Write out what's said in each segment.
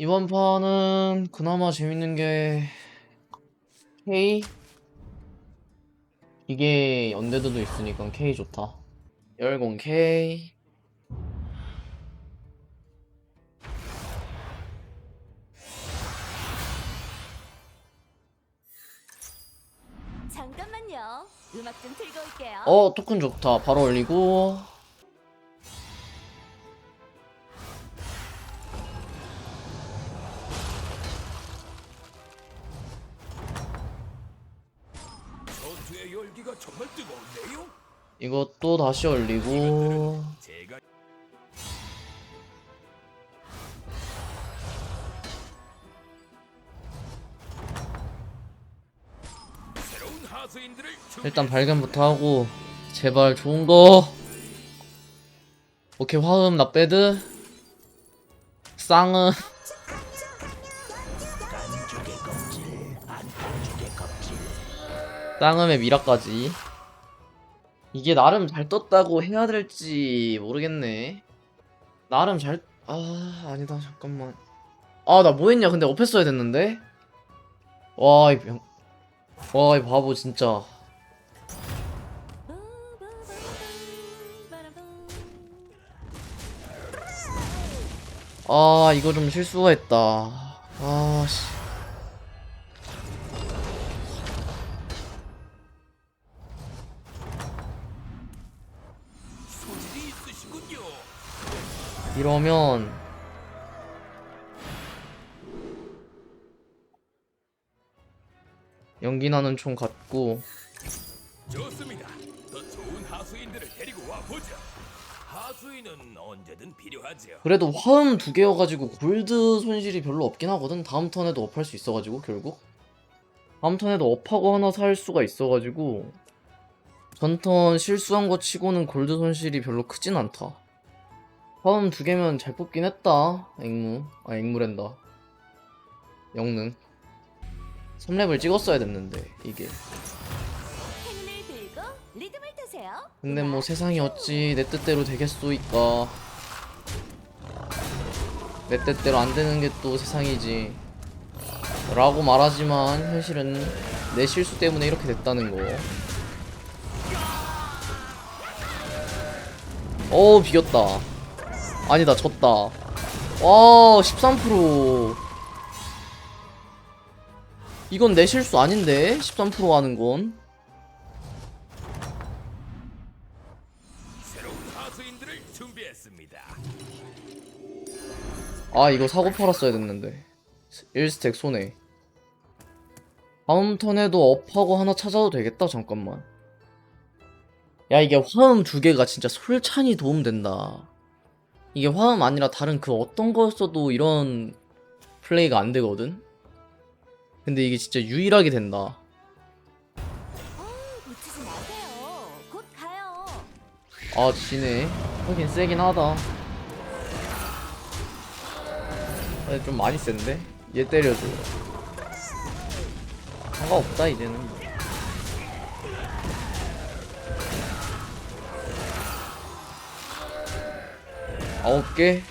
이번 판은 그나마 재밌는 게 K 이게 연대도도 있으니까 K 좋다. 열공 K 잠깐만요. 음악 좀 틀고 올게요. 어 토큰 좋다. 바로 올리고 정말 뜨거운데요? 이것도 다시 올리고. 일단 발견부터 하고 제발 좋은 거. 오케이 화음 나배드. 쌍은. 쌍음의 미라까지 이게 나름 잘 떴다고 해야 될지 모르겠네. 나름 잘.. 아 아니다 잠깐만. 아 나 뭐했냐? 근데 업했어야 됐는데? 와이 병... 와이 바보 진짜. 아 이거 좀 실수가 했다. 아씨 이러면 연기 나는 총 갖고 좋습니다. 더 좋은 하수인들을 데리고 와 보자. 하수인은 언제든 필요하죠. 그래도 화음 두 개여가지고 골드 손실이 별로 없긴 하거든 다음 턴에도 업할 수 있어가지고 결국 다음 턴에도 업하고 하나 살 수가 있어가지고 전턴 실수한 거 치고는 골드 손실이 별로 크진 않다 화음 두 개면 잘 뽑긴 했다. 앵무. 아 앵무랜다. 영능. 3렙을 찍었어야 됐는데 이게. 근데 뭐 세상이 어찌 내 뜻대로 되겠소이까. 내 뜻대로 안 되는 게 또 세상이지. 라고 말하지만 현실은 내 실수 때문에 이렇게 됐다는 거. 어우 비겼다 아니다 졌다. 와 13% 이건 내 실수 아닌데? 13% 하는 건. 새로운 하수인들을 준비했습니다. 아 이거 사고 팔았어야 됐는데. 1스택 손해. 다음 턴에도 업하고 하나 찾아도 되겠다 잠깐만. 야 이게 화음 두 개가 진짜 솔찬히 도움된다 이게 화음 아니라 다른 그 어떤 거였어도 이런 플레이가 안 되거든? 근데 이게 진짜 유일하게 된다. 아 지네. 하긴 세긴 하다. 근데 좀 많이 센데? 얘 때려줘. 상관없다 이제는 9개?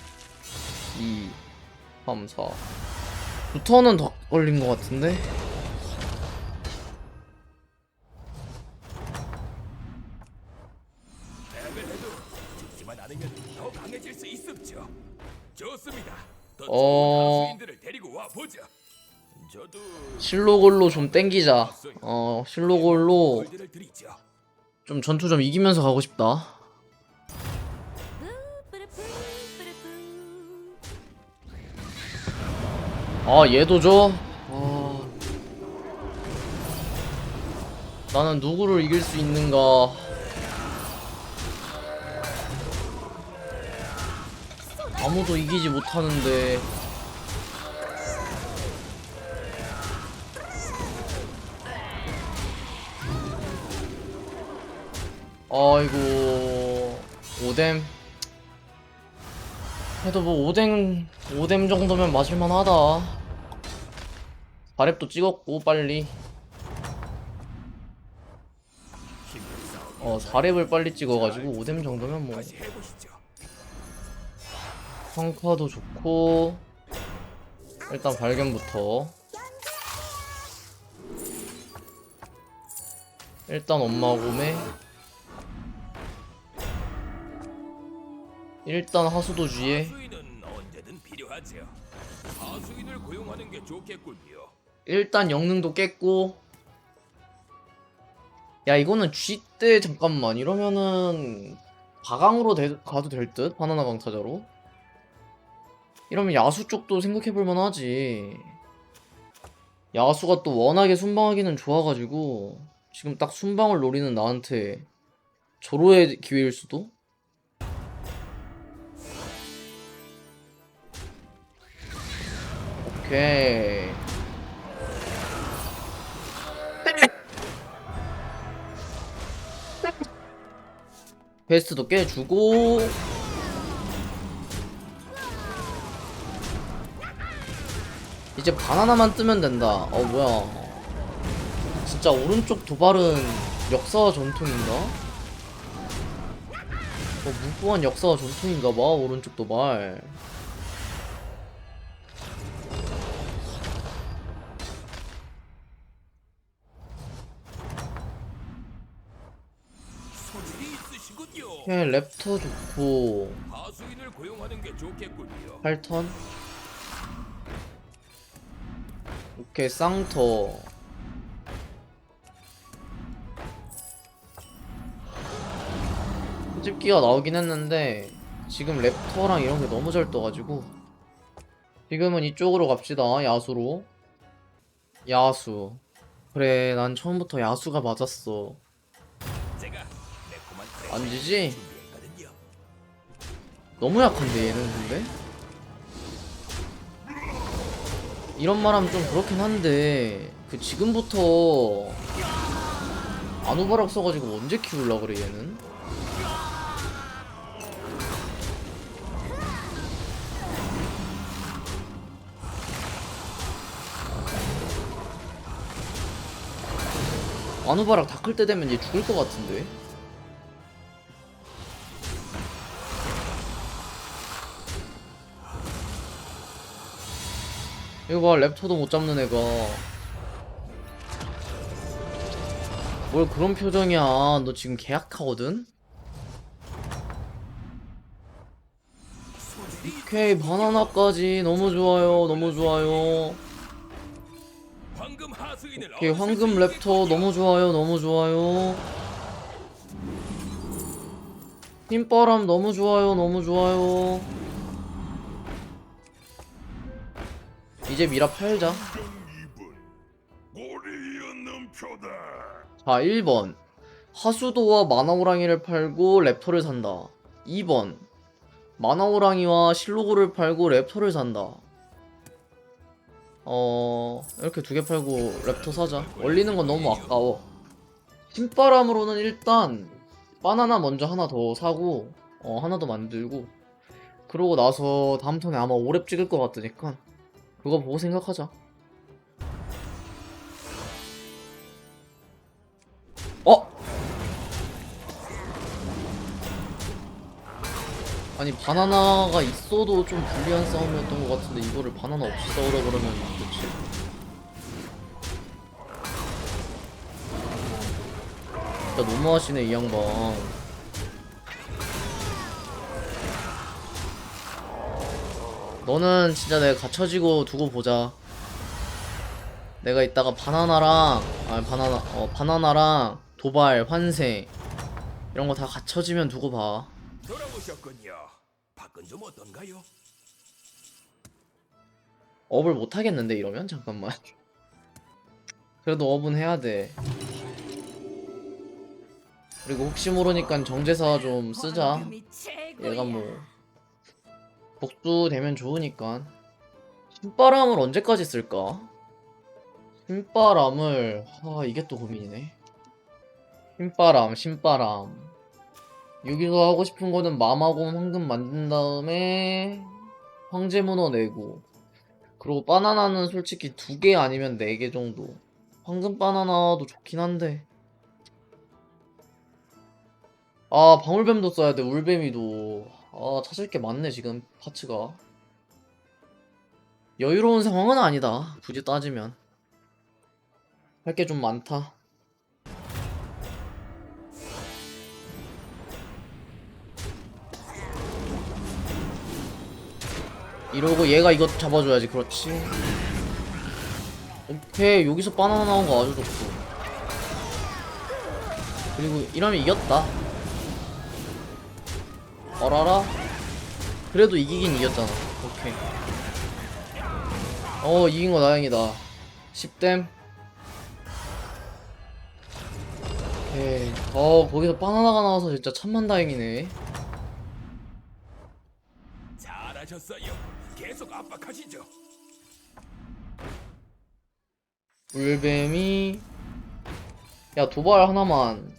2, 3, 4 부터는 더 걸린 것 같은데? 어... 실로골로 좀 땡기자. 어 실로골로 좀 전투 좀 이기면서 가고 싶다. 아 얘도 줘? 아... 나는 누구를 이길 수 있는가 아무도 이기지 못하는데 아이고 오뎀 그래도 뭐 오뎅 오뎀 정도면 마실만하다. 바랩도 찍었고 빨리. 어 4렙을 빨리 찍어가지고 5뎀 정도면 뭐. 황카도 좋고 일단 발견부터. 일단 엄마 고메 일단 하수도 주에. 하수인을 고용하는 게 좋겠군요. 일단 영능도 깼고. 야 이거는 G 때 잠깐만. 이러면은 바강으로 대- 가도 될 듯? 바나나 강타자로? 이러면 야수 쪽도 생각해볼 만 하지. 야수가 또 워낙에 순방하기는 좋아가지고 지금 딱 순방을 노리는 나한테 조로의 기회일 수도? 오케이 베스트도 깨주고. 이제 바나나만 뜨면 된다. 어 뭐야. 진짜 오른쪽 도발은 역사와 전통인가? 어 무고한 역사와 전통인가봐 오른쪽 도발 오케이 랩터 좋고 하수인을 고용하는 게 좋겠군요. 8턴? 오케이 쌍터. 집기가 나오긴 했는데 지금 랩터랑 이런 게 너무 잘 떠가지고 지금은 이쪽으로 갑시다 야수로. 야수. 그래 난 처음부터 야수가 맞았어 안 지지? 너무 약한데 얘는 근데? 이런 말 하면 좀 그렇긴 한데 그 지금부터 아누바락 써가지고 언제 키울라 그래 얘는? 아누바락 다 클 때 되면 얘 죽을 것 같은데 이거 봐 랩터도 못 잡는 애가. 뭘 그런 표정이야. 너 지금 계약하거든? 오케이 바나나까지. 너무 좋아요 너무 좋아요. 오케이 황금 수 랩터. 너무 좋아요 너무 좋아요. 힘바람 너무 좋아요 너무 좋아요 이제 미라 팔자. 자 1번. 하수도와 마나호랑이를 팔고 랩터를 산다. 2번. 마나호랑이와 실로그를 팔고 랩터를 산다. 어 이렇게 두 개 팔고 랩터 사자. 올리는 건 너무 아까워. 신바람으로는 일단 바나나 먼저 하나 더 사고 어 하나 더 만들고. 그러고 나서 다음 턴에 아마 5랩 찍을 것 같으니까 그거 보고 생각하자. 어? 아니 바나나가 있어도 좀 불리한 싸움이었던 것 같은데 이거를 바나나 없이 싸우라 그러면 그치? 진짜 너무하시네 이 양반 너는 진짜 내가 갇혀지고 두고 보자 내가 이따가 바나나랑 아니 바나나 어 바나나랑 도발 환생 이런 거다 갇혀지면 두고 봐 돌아오셨군요. 밖은 좀 어떤가요? 업을 못 하겠는데 이러면 잠깐만. 그래도 업은 해야 돼. 그리고 혹시 모르니까 정제사 좀 쓰자. 얘가 뭐 복수 되면 좋으니까. 신바람을 언제까지 쓸까? 신바람을 아 이게 또 고민이네. 신바람, 신바람. 여기서 하고 싶은 거는 마마곰 황금 만든 다음에 황제 문어 내고 그리고 바나나는 솔직히 두 개 아니면 네 개 정도. 황금 바나나도 좋긴 한데. 아, 방울뱀도 써야 돼, 울뱀이도. 아, 찾을 게 많네, 지금, 파츠가. 여유로운 상황은 아니다. 굳이 따지면. 할 게 좀 많다. 이러고 얘가 이거 잡아줘야지. 그렇지. 오케이. 여기서 바나나 나온 거 아주 좋고. 그리고 이러면 이겼다. 어라라. 그래도 이기긴 이겼잖아. 오케이. 어 이긴 거 다행이다 10댐 오케이 어 거기서 바나나가 나와서 진짜 천만 다행이네 잘하셨어요. 계속 압박하시죠. 울뱀이 야 도발 하나만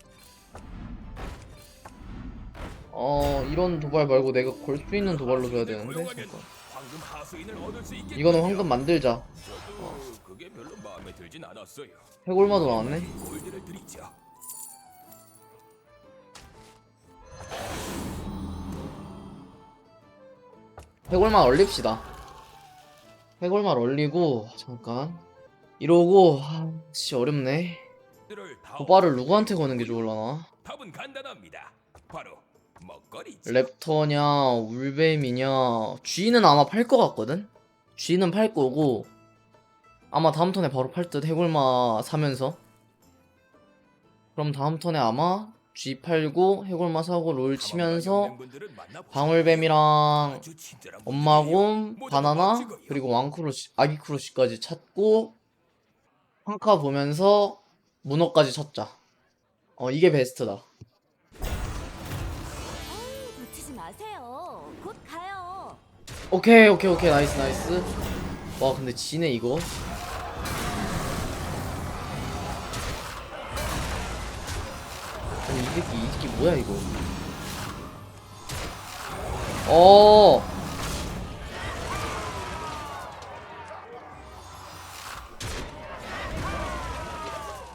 어 이런 도발 말고 내가 걸 수 있는 도발로 줘야 되는데 잠깐. 있겠군요. 이거는 황금 만들자 않았어요. 해골마도 나왔네. 해골만 얼립시다. 해골만 얼리고 잠깐 이러고 아, 씨 어렵네. 도발을 누구한테 거는 게 좋을라나? 답은 간단합니다. 바로. 랩터냐 울뱀이냐 G는 아마 팔 것 같거든? G는 팔 거고 아마 다음 턴에 바로 팔 듯 해골마 사면서 그럼 다음 턴에 아마 G 팔고 해골마 사고 롤 치면서 방울뱀이랑 엄마곰, 바나나, 그리고 왕크로시, 아기크로시까지 찾고 한카 보면서 문어까지 쳤자. 어 이게 베스트다. 오케이 오케이 오케이 나이스 나이스. 와 근데 지네 이거. 아니 이 새끼 이 새끼 뭐야 이거. 어.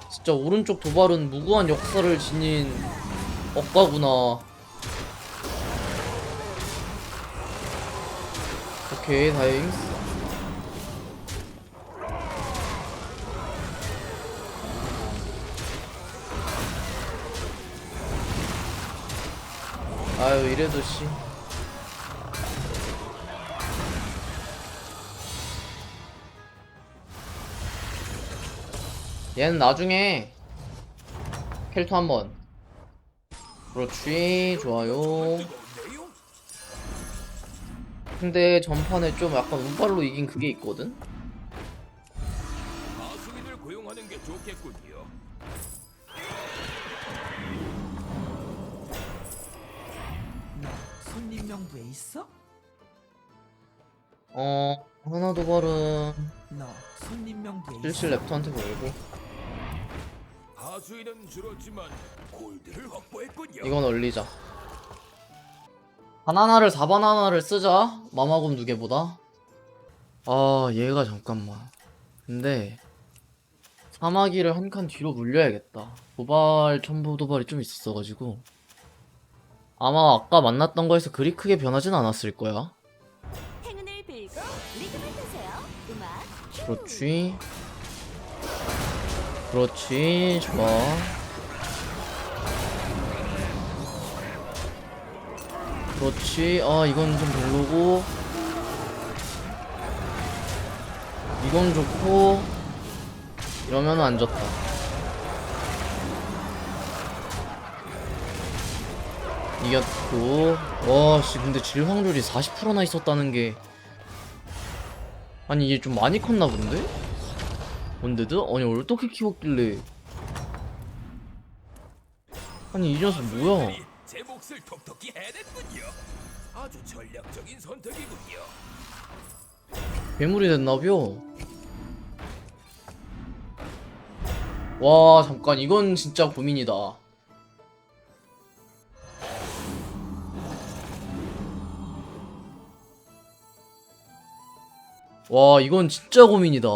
진짜 오른쪽 도발은 무고한 역사를 지닌 억가구나. 오케이 다행. 아유 이래도 씨. 얘는 나중에 켈토 한번. 그렇지 좋아요. 근데 전판에 좀 약간 운발로 이긴 그게 있거든? 하수인을 고용하는 게 좋겠군요. 너 손님 명부에 있어? 어 하나 도발은 너 손님 명부에 실실 있어? 랩터한테 걸고 하수인은 줄었지만 골드를 확보했군요. 이건 얼리자 바나나를 4바나나를 쓰자 마마곰 두 개보다 아 얘가 잠깐만 근데 사마귀를 한 칸 뒤로 물려야겠다 도발 첨부 도발이 좀 있었어가지고 아마 아까 만났던 거에서 그리 크게 변하진 않았을 거야. 그렇지. 그렇지. 좋아. 그렇지. 아, 이건 좀 별로고. 이건 좋고. 이러면 안 좋다. 이겼고. 와, 씨, 근데 질 확률이 40%나 있었다는 게. 아니 얘 좀 많이 컸나 본데? 뭔데도? 아니 어떻게 키웠길래 아니 이 녀석 뭐야 제 몫을 톡톡히 해냈군요. 아주 전략적인 선택이군요. 괴물이 됐나벼 와 잠깐 이건 진짜 고민이다 와 이건 진짜 고민이다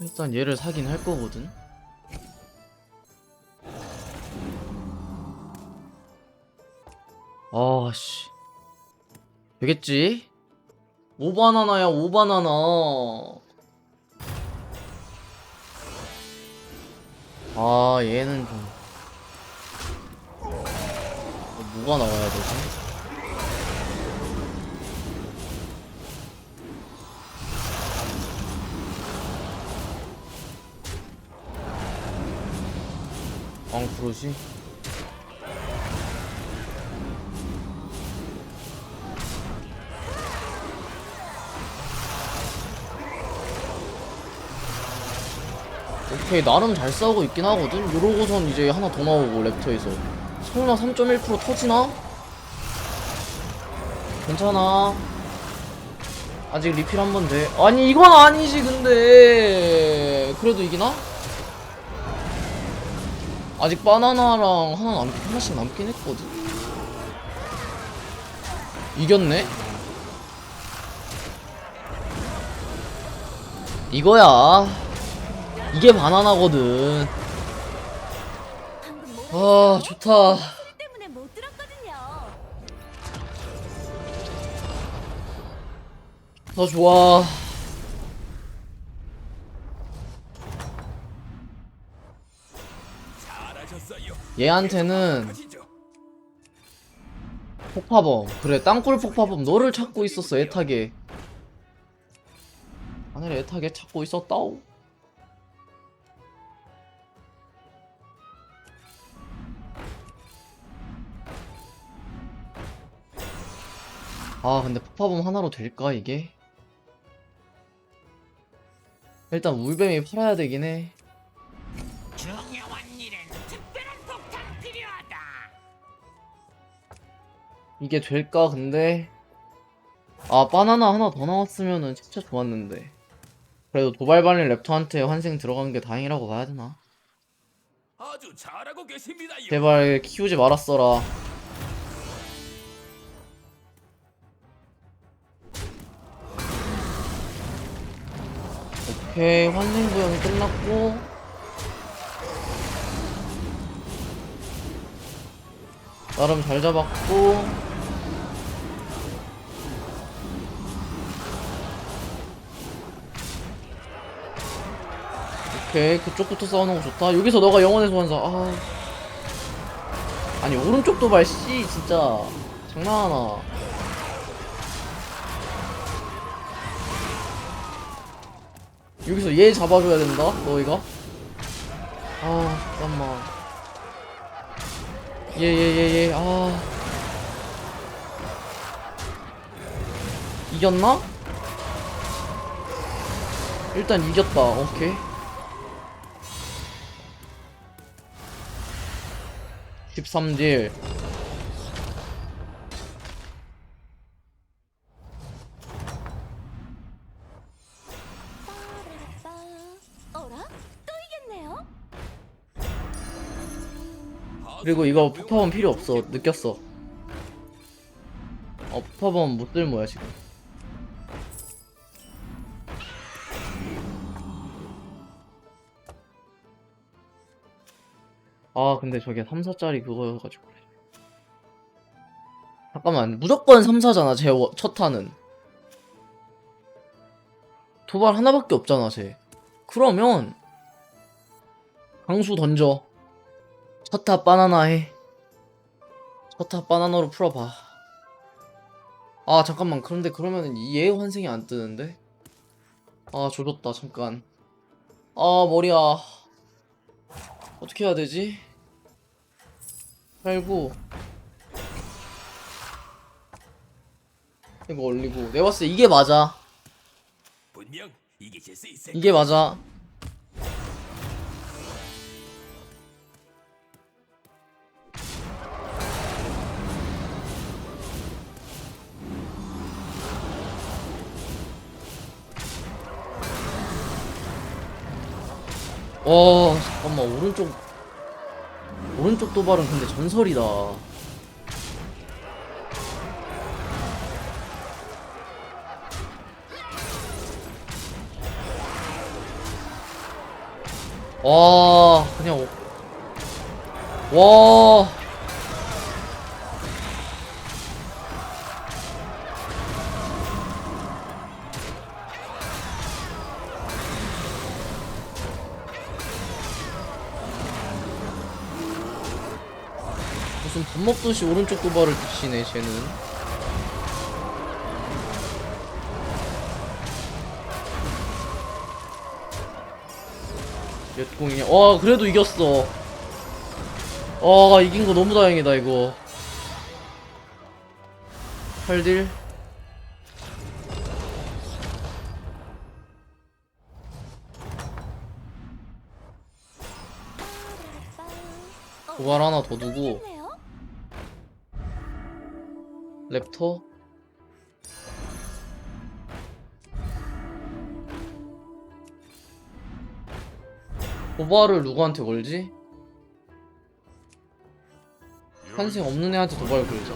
일단 얘를 사긴 할 거거든 아씨 되겠지? 오바나나야 오바나나 아 얘는 좀 어, 뭐가 나와야 되지? 앙크로시? 오케이 나름 잘 싸우고 있긴 하거든 요러고선 이제 하나 더 나오고 랩터에서 설마 3.1% 터지나? 괜찮아 아직 리필 한 번 돼. 아니 이건 아니지 근데 그래도 이기나? 아직 바나나랑 하나 남, 하나씩 남긴 했거든. 이겼네. 이거야. 이게 바나나거든. 아 좋다. 나 좋아. 얘한테는. 폭파범 그래 땅굴 폭파범 너를 찾고 있었어 애타게 하늘에 애타게 찾고 있었다오 아 근데 폭파범 하나로 될까 이게? 일단 울뱀이 팔아야 되긴 해. 이게 될까 근데 아 바나나 하나 더 나왔으면은 진짜 좋았는데 그래도 도발발린 랩터한테 환생 들어간 게 다행이라고 봐야 되나 아주 잘하고 계십니다. 제발 키우지 말았어라 오케이 환생 구역이 끝났고. 나름 잘 잡았고. 오케이 그쪽부터 싸우는 거 좋다. 여기서 너가 영혼의 소환사 아 아니 오른쪽 도 발 씨 진짜. 장난하나 여기서 얘 잡아줘야 된다 너희가 아 잠깐만. 얘 얘 얘 얘 아. 이겼나? 일단 이겼다 오케이. 십삼 딜 그리고 이거 폭파범 필요 없어. 느꼈어. 어 폭파범 못 쓸모야 지금? 아 근데 저게 3, 4짜리 그거여가지고. 잠깐만 무조건 3, 4잖아 제 첫 타는. 도발 하나밖에 없잖아 쟤. 그러면 강수 던져 첫타 바나나 해. 첫타 바나나로 풀어봐. 아 잠깐만 그런데 그러면은 얘 환생이 안 뜨는데? 아 조졌다 잠깐. 아 머리야. 어떻게 해야 되지? 팔고 이거 올리고 내가 봤을 때 이게 맞아. 이게 맞아. 와 잠깐만 오른쪽 오른쪽 도발은 근데 전설이다. 와 그냥 오- 와 무슨 밥 먹듯이 오른쪽 도발을 드시네 쟤는. 몇 공이냐? 와 그래도 이겼어. 와 이긴 거 너무 다행이다 이거. 8딜? 도발 하나 더 두고 랩터 도발을 누구한테 걸지? 환생 없는 애한테 도발 걸자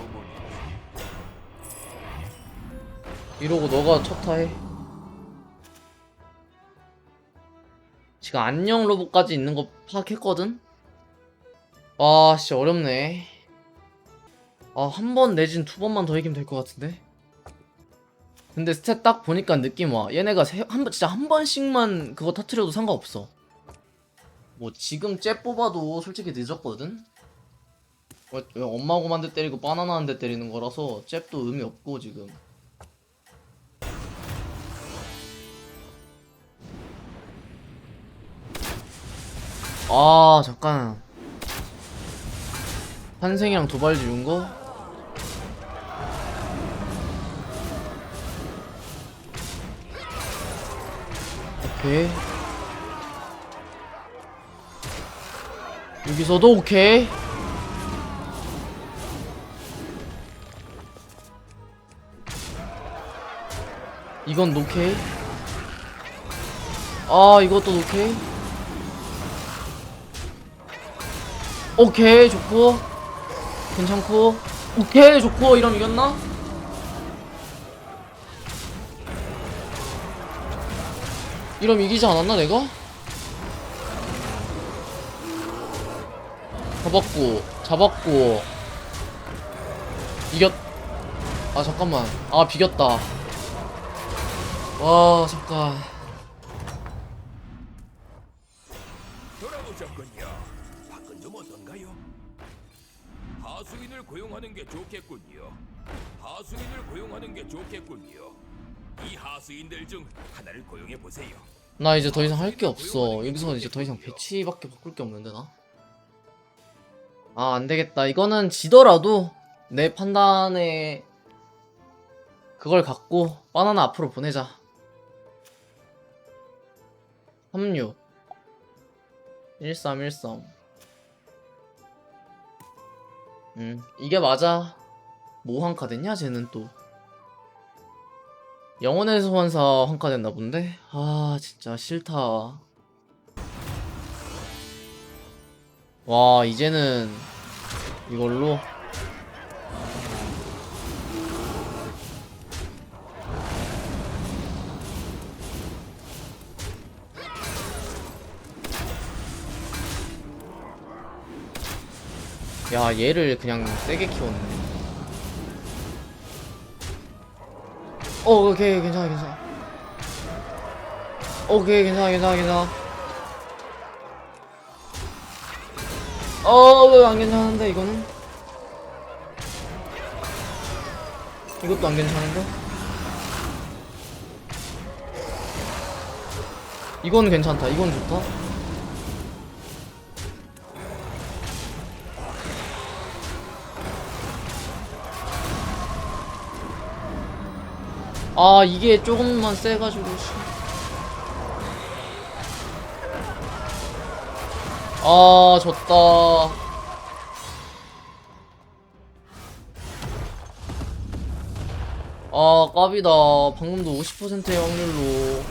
이러고 너가 첫타 해 지금 안녕 로봇까지 있는 거 파악했거든? 아 진짜 어렵네 아, 한 번 내진 두 번만 더 이기면 될 것 같은데? 근데 스탯 딱 보니까 느낌 와. 얘네가 세, 한 번, 진짜 한 번씩만 그거 터트려도 상관없어. 뭐, 지금 쟤 뽑아도 솔직히 늦었거든? 왜, 왜 엄마고 한대 때리고 바나나 한 대 때리는 거라서 잽도 의미 없고, 지금. 아, 잠깐. 환생이랑 도발 지운 거? 오케이. 여기서도 오케이. 이건 노케이. 아, 이것도 노케이. 오케이, 좋고. 괜찮고. 오케이, 좋고. 이러면 이겼나? 이러면 이기지 않았나 내가? 잡았고 잡았고 이겼 아 잠깐만 아 비겼다 와 잠깐 고용하는 게 좋겠군요. 하수인을 고용하는 게 좋겠군요. 이 하수인들 중 하나를 고용해 보세요. 나 이제 더 이상 할 게 없어. 여기서 이제 더 이상 배치밖에 바꿀 게 없는데 나? 아 안 되겠다. 이거는 지더라도 내 판단에 그걸 갖고 바나나 앞으로 보내자. 36 1313 음 이게 맞아? 뭐 한카 됐냐 쟤는 또 영혼의 소환사 한카 됐나 본데? 아 진짜 싫다. 와 이제는 이걸로? 야 얘를 그냥 세게 키웠네 어 오케이 괜찮아 괜찮아. 오케이 괜찮아 괜찮아 괜찮아. 어안 괜찮은데 이거는? 이것도 안 괜찮은데 이건 괜찮다 이건 좋다 아 이게 조금만 세가지고 씨. 아 졌다. 아 깝이다. 방금도 50%의 확률로